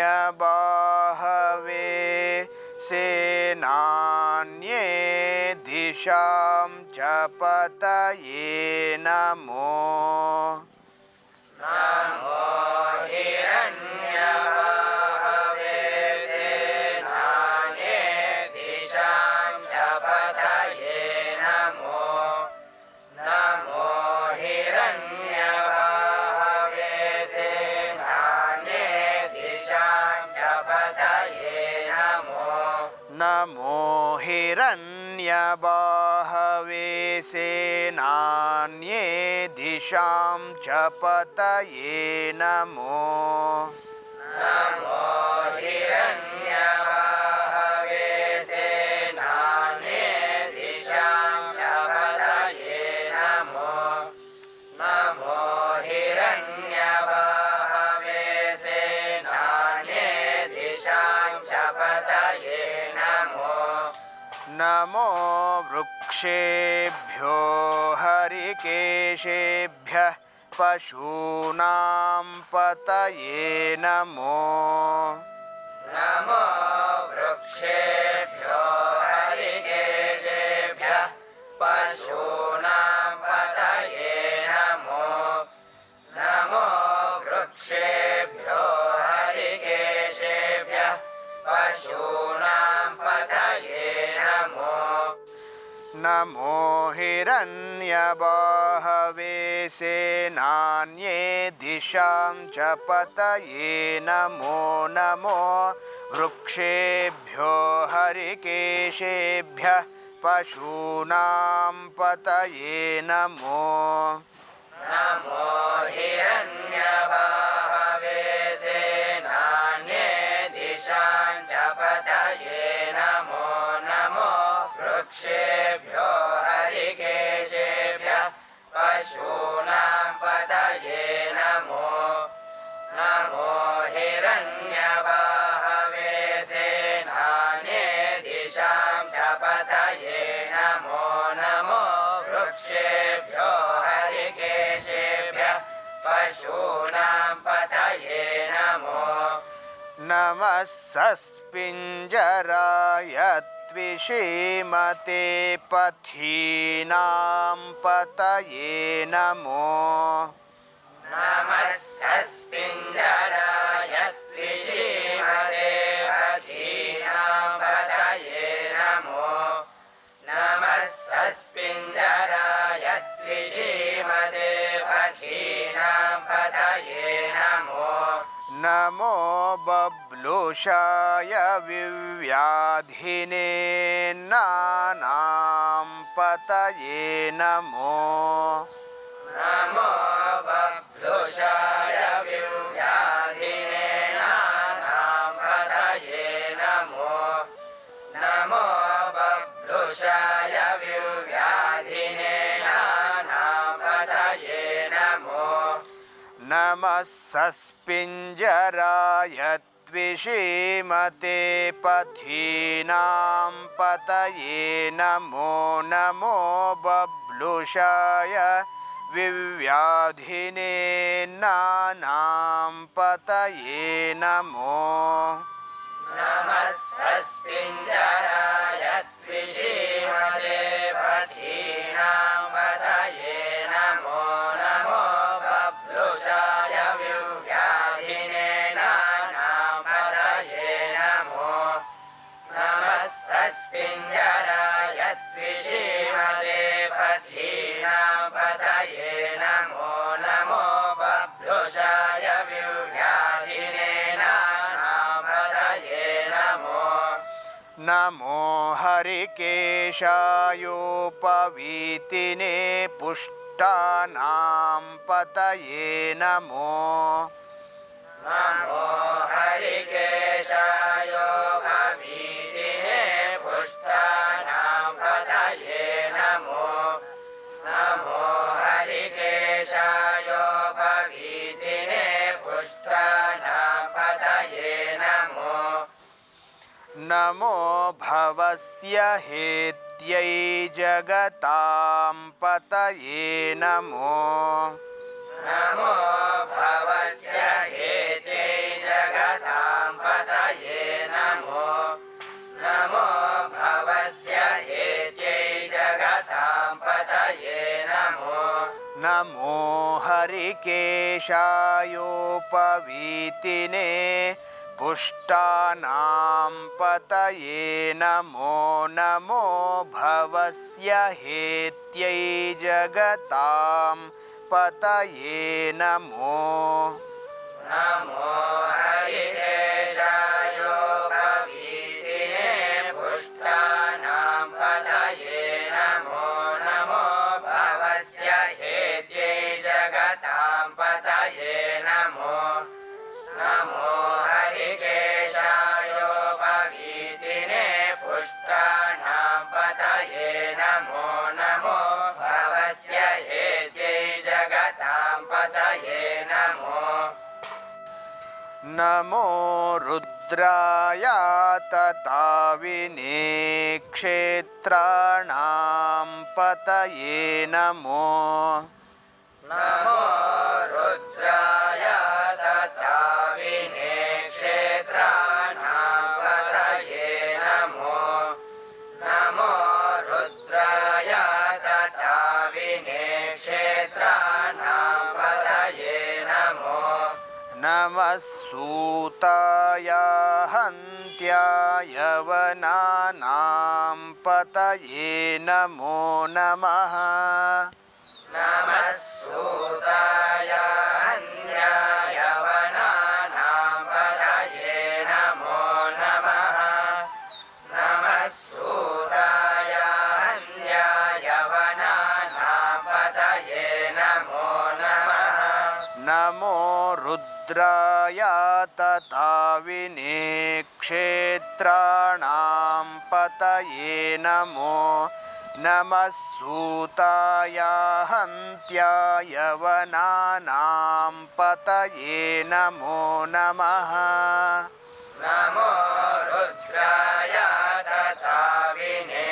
से सेनान्ये दिशां च पतये नमो हिरण्यबाहवे सेनान्ये दिशां च पतये नमो नमो। वृक्षेभ्यो हरिकेशेभ्यः पशूनां पतये नमो नमो वृक्षेभ्यो हरिकेशेभ्यः पशूनां पतये नमो नमो वृक्षेभ्यो हरिकेशेभ्यः पशूनां नमो हिरण्यबाहवे सेनान्ये दिशां च पतये नमो नमो वृक्षेभ्यो हरिकेशेभ्यः पशूनां पतये नमो नमो हिरण्यबाहवे सेनान्ये दिशां च पतये नमो नमो वृक्षेभ्यो नमो च पतये नमो नमो वृक्षेभ्यो नमो नमः सस्पिञ्जराय त्विषीमते पथीनां पतये नमो नमः बब्लुषाय विव्याधिने नानां पतये नमो। नमो बभ्लुषाय विव्याधिने नानां पतये नमो। नमो बभ्लुषाय विव्याधिने नानां पतये नमो। नमः सस्पिञ्जराय त्विषीमते पथीनां पतये नमो नमो बब्लुषाय विव्याधिने नानां पतये नमो। नमः सस्पिञ्जराय त्विषीमते पथीनां नमो हरिकेशायोपवीतिने पुष्टानां पतये नमो। नमो हरिकेशाय नमो भवस्य हेत्यै जगतां पतये नमो। नमो भवस्य हेत्यै जगतां पतये नमो। नमो भवस्य हेत्यै जगतां पतये नमो। नमो हरिकेशायोपवीतिने पुष्टानां पतये नमो नमो भवस्य हेत्यै जगतां पतये नमो नमो नमो रुद्राय तताविने क्षेत्राणां पतये नमो। नमो रुद्राय तथा क्षेत्राणां पतये नमो। नमो रुद्राय तथा नमः सूताय हन्त्याय वनानां पतये नमो नमः रुद्राय तताविने क्षेत्राणां पतये नमो नमः सूताय हन्त्याय वनानां पतये नमो नमः। नमो रुद्राय तथा विने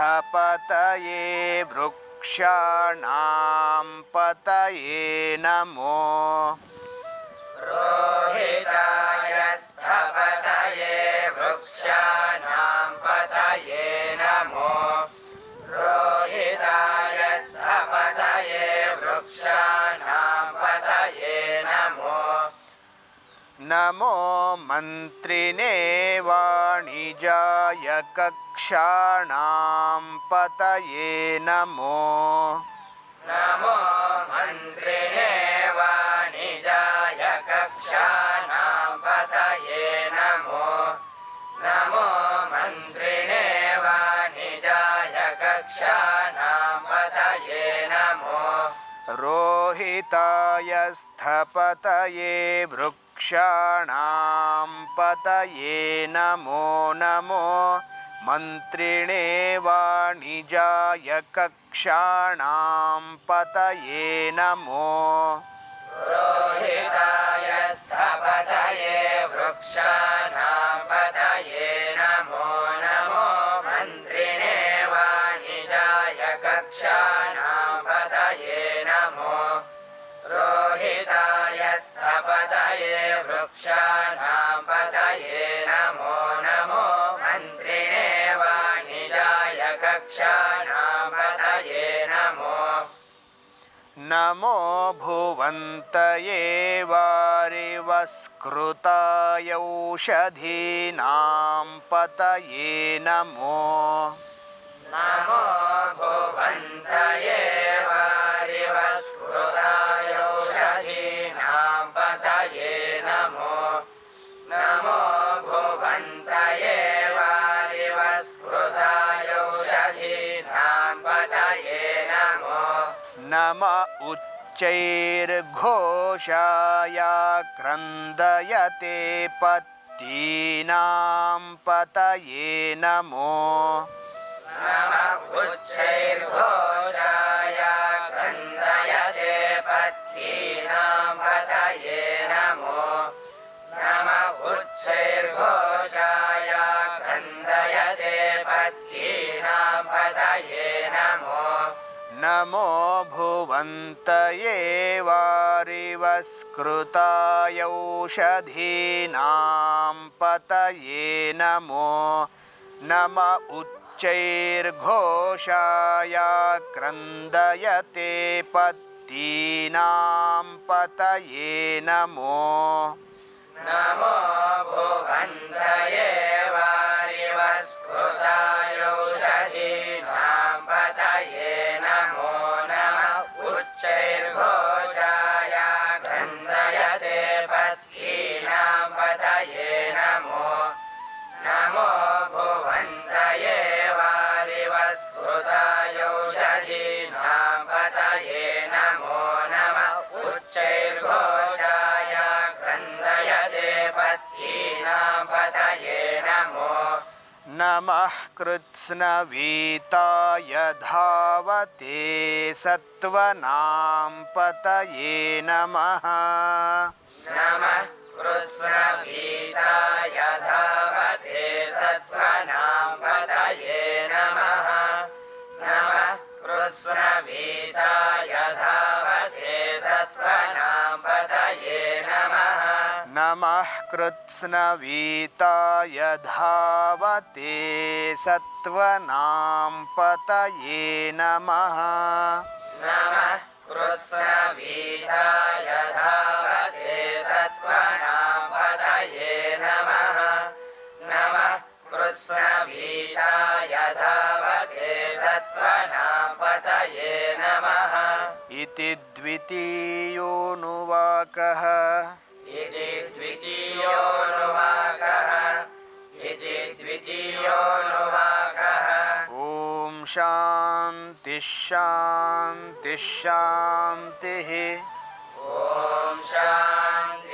स्थपतये वृक्षाणां पतये नमो। रोहिताय स्थपतये वृक्षाणां पतये नमो। रोहिताय स्थपतये वृक्षाणां पतये नमो। नमो मन्त्रिणे वाणिजाय कक्षाणां पतये नमो। नमो मन्त्रिणे वाणिजाय कक्षाणां पतये नमो। नमो मन्त्रिणे वाणिजाय कक्षाणां पतये नमो। रोहिताय स्थपतये वृक्षाणां पतये नमो। नमो मन्त्रिणे वाणिजाय कक्षाणां पतये नमो वृक्षाणां नमो भुवन्तये वारिवस्कृतायौषधीनां पतये नमो। नमो भुवन्तये उच्चैर्घोषाय क्रन्दयते पत्तीनां पतये नमो भुवन्त ये वारिवस्कृतायौषधीनां पतये नमो नम उच्चैर्घोषाय क्रन्दयते पत्तीनां पतये नमो नमो भुवन्तये वारिवस्कृतायौषधीनां नमः कृत्स्नवीताय धावते सत्त्वनां पतये नमः। नमः कृत्स्नवीताय धावते सत्त्वनां पतये नमः। नमः कृष्णगीताय नमः कृत्स्नवीताय धावते सत्त्वनां पतये नमः। नमः कृष्णगीताय धावते सत्त्वनां पतये नमः। नमः कृष्णगीताय धावते सत्त्वनां पतये नमः। इति द्वितीयोऽनुवाकः इति द्वितीयोऽनुवाकः। इति द्वितीयोऽनुवाकः। ॐ शान्तिः शान्तिः शान्तिः। ॐ शान्ति